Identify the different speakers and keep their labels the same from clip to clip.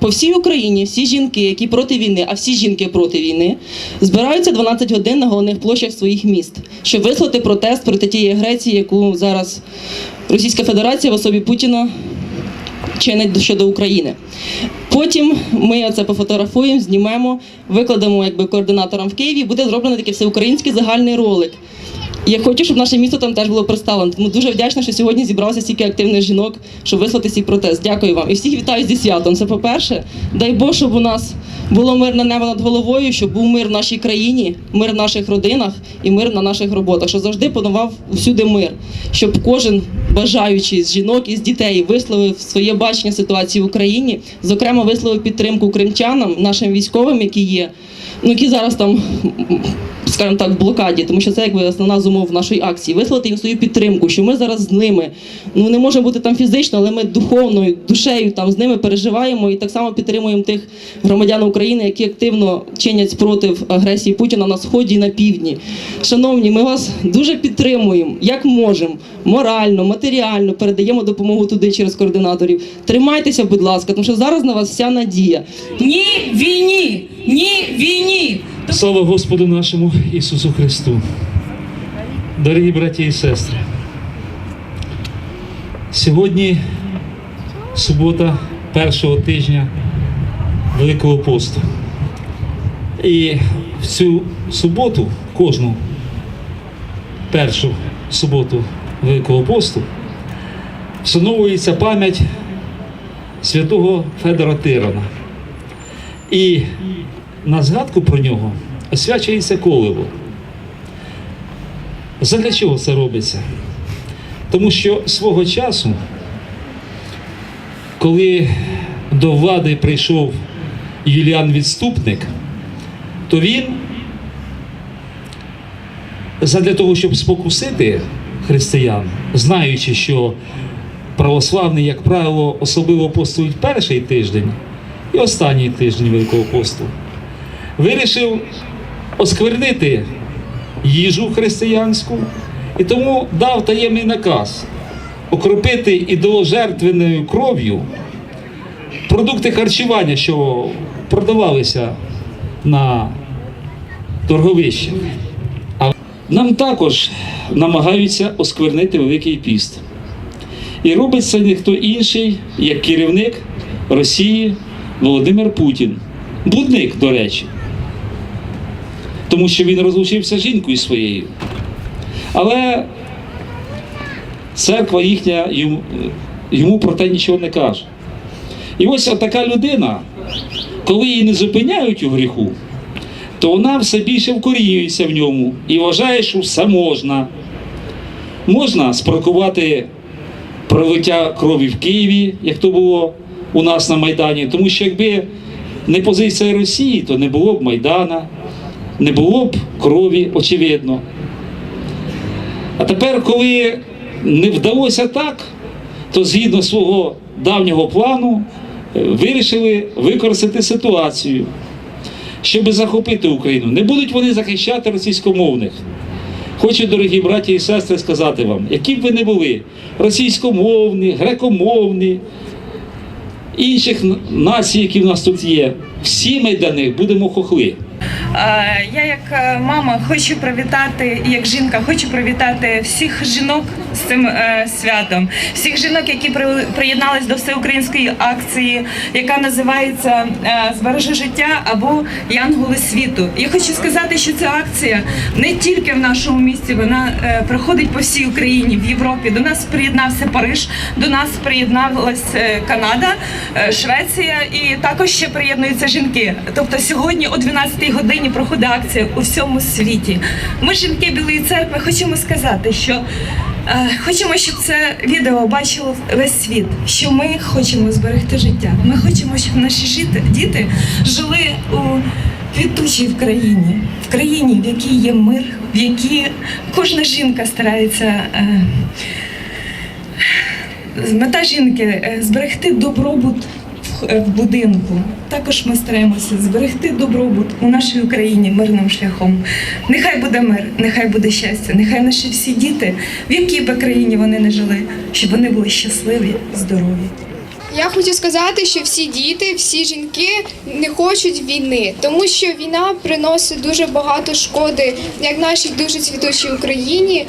Speaker 1: По всій Україні всі жінки, які проти війни, а всі жінки проти війни, збираються 12 годин на головних площах своїх міст, щоб висловити протест проти тієї агресії, яку зараз Російська Федерація в особі Путіна чинить щодо України. Потім ми це пофотографуємо, знімемо, викладемо якби координаторам в Києві. Буде зроблений такий всеукраїнський загальний ролик. Я хочу, щоб наше місто там теж було представлено. Тому дуже вдячна, що сьогодні зібрався стільки активних жінок, щоб вислати свій протест. Дякую вам. І всіх вітаю зі святом. Це по-перше. Дай Бог, щоб у нас було мирне небо над головою, щоб був мир в нашій країні, мир в наших родинах і мир на наших роботах. Щоб завжди панував усюди мир, щоб кожен бажаючий з жінок і з дітей висловив своє бачення ситуації в Україні, зокрема висловив підтримку кримчанам, нашим військовим, які є, ну які зараз там скажімо так, в блокаді, тому що це якби основна з умов нашої акції. Висловити їм свою підтримку, що ми зараз з ними. Ну не можемо бути там фізично, але ми духовною душею там з ними переживаємо і так само підтримуємо тих громадян України, які активно чинять спротив агресії Путіна на сході і на півдні. Шановні, ми вас дуже підтримуємо, як можемо, морально, матеріально передаємо допомогу туди через координаторів. Тримайтеся, будь ласка, тому що зараз на вас вся надія.
Speaker 2: Ні війні!
Speaker 3: Слава Господу нашому Ісусу Христу. Дорогі браті і сестри. Сьогодні субота першого тижня Великого посту. І в цю суботу, кожну першу суботу Великого посту, вшановується пам'ять святого Федора Тирана. І на згадку про нього освячується коливо. Задля чого це робиться? Тому що свого часу, коли до влади прийшов Юліан Відступник, то він задля того, щоб спокусити християн, знаючи, що православні, як правило, особливо постують перший тиждень і останній тиждень Великого посту, вирішив осквернити їжу християнську і тому дав таємний наказ окропити ідоложертвеною кров'ю продукти харчування, що продавалися на торговищах. Нам також намагаються осквернити Великий піст. І робить це ніхто інший, як керівник Росії Володимир Путін. Блудник, до речі. Тому що він розлучився з жінкою своєю. Але церква їхня йому, про те нічого не каже. І ось така людина, коли її не зупиняють у гріху, то вона все більше вкорінюється в ньому і вважає, що все можна. Можна спрокувати пролиття крові в Києві, як то було у нас на Майдані, тому що якби не позиція Росії, то не було б Майдана, не було б крові, очевидно. А тепер, коли не вдалося так, то згідно свого давнього плану е, вирішили використати ситуацію, щоб захопити Україну. Не будуть вони захищати російськомовних. Хочу, дорогі браті і сестри, сказати вам, які б ви не були російськомовні, грекомовні, інших націй, які в нас тут є, всі ми для них будемо хохли.
Speaker 2: Е, Я як е, мама хочу привітати, як жінка хочу привітати всіх жінок з цим е, святом, всіх жінок, які при- приєднались до всеукраїнської акції, яка називається е, Збережи життя або Янголи світу. Я хочу сказати, що ця акція не тільки в нашому місті, вона е, проходить по всій Україні, в Європі. До нас приєднався Париж, до нас приєдналась е, Канада, е, Швеція і також ще приєднуються жінки. Тобто сьогодні о 12-й годині проходить акція у всьому світі. Ми, жінки Білої церкви, хочемо сказати, що хочемо, щоб це відео бачило весь світ. Що ми хочемо зберегти життя. Ми хочемо, щоб наші жити, діти жили у квітучій в країні, в країні, в якій є мир, в якій кожна жінка старається. Е, Мета жінки е, зберегти добробут в- е, будинку. Також ми стараємося зберегти добробут у нашій Україні мирним шляхом. Нехай буде мир, нехай буде щастя, нехай наші всі діти, в якій би країні вони не жили, щоб вони були щасливі, здорові.
Speaker 4: Я хочу сказати, що всі діти, всі жінки не хочуть війни, тому що війна приносить дуже багато шкоди, як нашій дуже цвітучій Україні.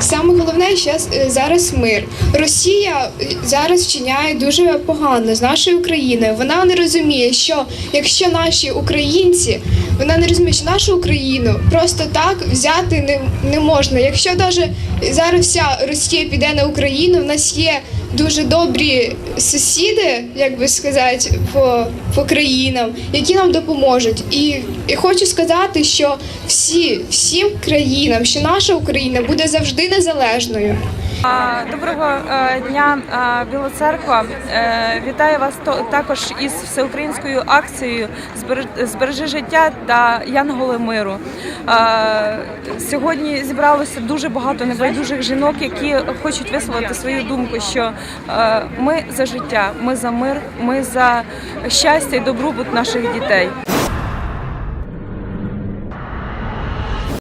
Speaker 4: Саме головне щас- е, зараз мир. Росія е, зараз вчиняє дуже погано з нашою Україною. Вона не розуміє, що якщо наші українці, вона не розуміє, що нашу Україну просто так взяти не, не можна. Якщо навіть зараз вся Росія піде на Україну, в нас є дуже добрі сусіди, як би сказати, по, по країнам, які нам допоможуть. І, і хочу сказати, що всі, всім країнам, що наша Україна буде завжди незалежною.
Speaker 2: Доброго е, дня, а, Біла Церква. Е, Вітаю вас також із всеукраїнською акцією Збережи життя та Янголи миру. Сьогодні зібралося дуже багато небайдужих жінок, які хочуть висловити свою думку, що е, ми за життя, ми за мир, ми за щастя і добробут наших дітей.